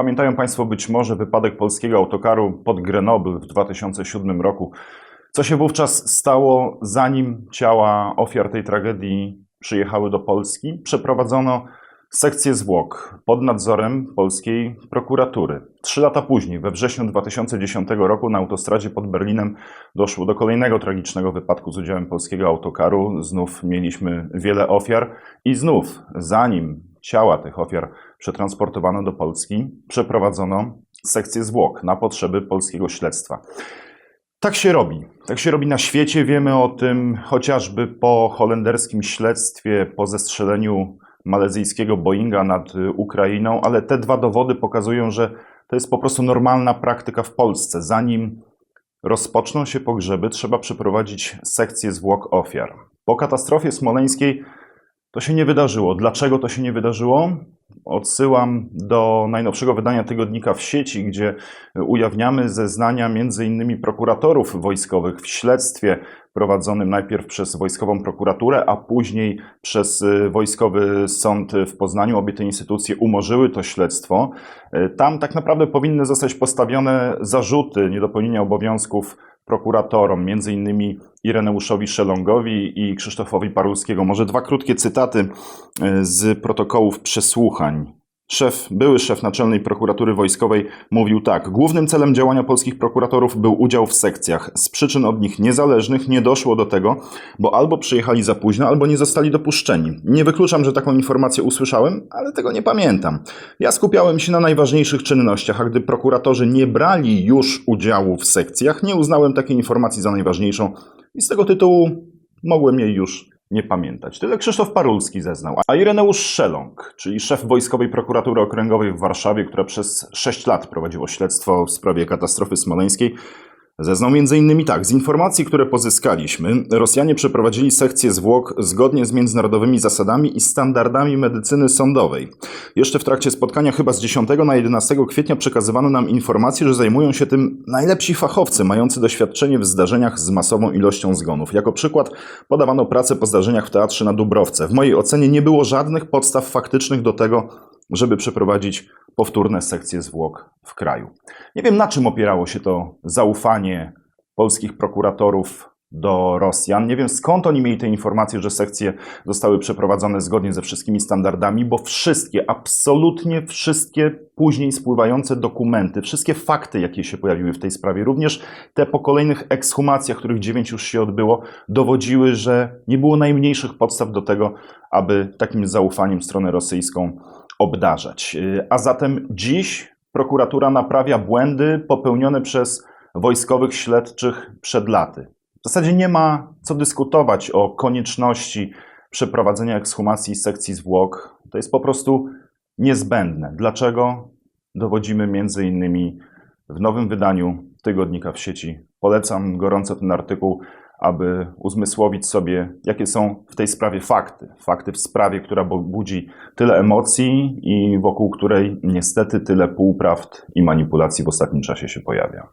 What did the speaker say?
Pamiętają Państwo być może wypadek polskiego autokaru pod Grenoble w 2007 roku. Co się wówczas stało, zanim ciała ofiar tej tragedii przyjechały do Polski? Przeprowadzono sekcję zwłok pod nadzorem polskiej prokuratury. Trzy lata później, we wrześniu 2010 roku, na autostradzie pod Berlinem doszło do kolejnego tragicznego wypadku z udziałem polskiego autokaru. Znów mieliśmy wiele ofiar i znów, zanim ciała tych ofiar przetransportowano do Polski, przeprowadzono sekcję zwłok na potrzeby polskiego śledztwa. Tak się robi. Tak się robi na świecie. Wiemy o tym chociażby po holenderskim śledztwie, po zestrzeleniu malezyjskiego Boeinga nad y, Ukrainą, ale te dwa dowody pokazują, że to jest po prostu normalna praktyka w Polsce. Zanim rozpoczną się pogrzeby, trzeba przeprowadzić sekcję zwłok ofiar. Po katastrofie smoleńskiej to się nie wydarzyło. Dlaczego to się nie wydarzyło? Odsyłam do najnowszego wydania tygodnika w sieci, gdzie ujawniamy zeznania m.in. prokuratorów wojskowych w śledztwie prowadzonym najpierw przez wojskową prokuraturę, a później przez y, wojskowy sąd w Poznaniu. Obie te instytucje umorzyły to śledztwo. Y, Tam tak naprawdę powinny zostać postawione zarzuty niedopełnienia obowiązków prokuratorom, między innymi Ireneuszowi Szelongowi i Krzysztofowi Parulskiego. Może dwa krótkie cytaty e, z protokołów przesłuchań. Szef, były szef Naczelnej Prokuratury Wojskowej mówił tak: Głównym celem działania polskich prokuratorów był udział w sekcjach. Z przyczyn od nich niezależnych nie doszło do tego, bo albo przyjechali za późno, albo nie zostali dopuszczeni. Nie wykluczam, że taką informację usłyszałem, ale tego nie pamiętam. Ja skupiałem się na najważniejszych czynnościach, a gdy prokuratorzy nie brali już udziału w sekcjach, nie uznałem takiej informacji za najważniejszą i z tego tytułu mogłem jej już nie pamiętać. Tyle Krzysztof Parulski zeznał. A Ireneusz Szelong, czyli szef Wojskowej Prokuratury Okręgowej w Warszawie, która przez 6 lat prowadziło śledztwo w sprawie katastrofy smoleńskiej, Zeznał m.in. tak, z informacji, które pozyskaliśmy, Rosjanie przeprowadzili sekcję zwłok zgodnie z międzynarodowymi zasadami i standardami medycyny sądowej. Jeszcze w trakcie spotkania chyba z 10 na 11 kwietnia przekazywano nam informację, że zajmują się tym najlepsi fachowcy mający doświadczenie w zdarzeniach z masową ilością zgonów. Jako przykład podawano pracę po zdarzeniach w teatrze na Dubrowce. W mojej ocenie nie było żadnych podstaw faktycznych do tego, żeby przeprowadzić powtórne sekcje zwłok w kraju. Nie wiem, na czym opierało się to zaufanie polskich prokuratorów do Rosjan. Nie wiem, skąd oni mieli te informacje, że sekcje zostały przeprowadzone zgodnie ze wszystkimi standardami, bo wszystkie, absolutnie wszystkie później spływające dokumenty, wszystkie fakty, jakie się pojawiły w tej sprawie, również te po kolejnych ekshumacjach, których dziewięć już się odbyło, dowodziły, że nie było najmniejszych podstaw do tego, aby takim zaufaniem stronę rosyjską obdarzać. Y, A zatem dziś prokuratura naprawia błędy popełnione przez wojskowych śledczych przed laty. W zasadzie nie ma co dyskutować o konieczności przeprowadzenia ekshumacji sekcji zwłok. To jest po prostu niezbędne. Dlaczego? Dowodzimy między innymi w nowym wydaniu tygodnika w sieci. Polecam gorąco ten artykuł, aby uzmysłowić sobie, jakie są w tej sprawie fakty. Fakty w sprawie, która bu- budzi tyle emocji i wokół której niestety tyle półprawd i manipulacji w ostatnim czasie się pojawia.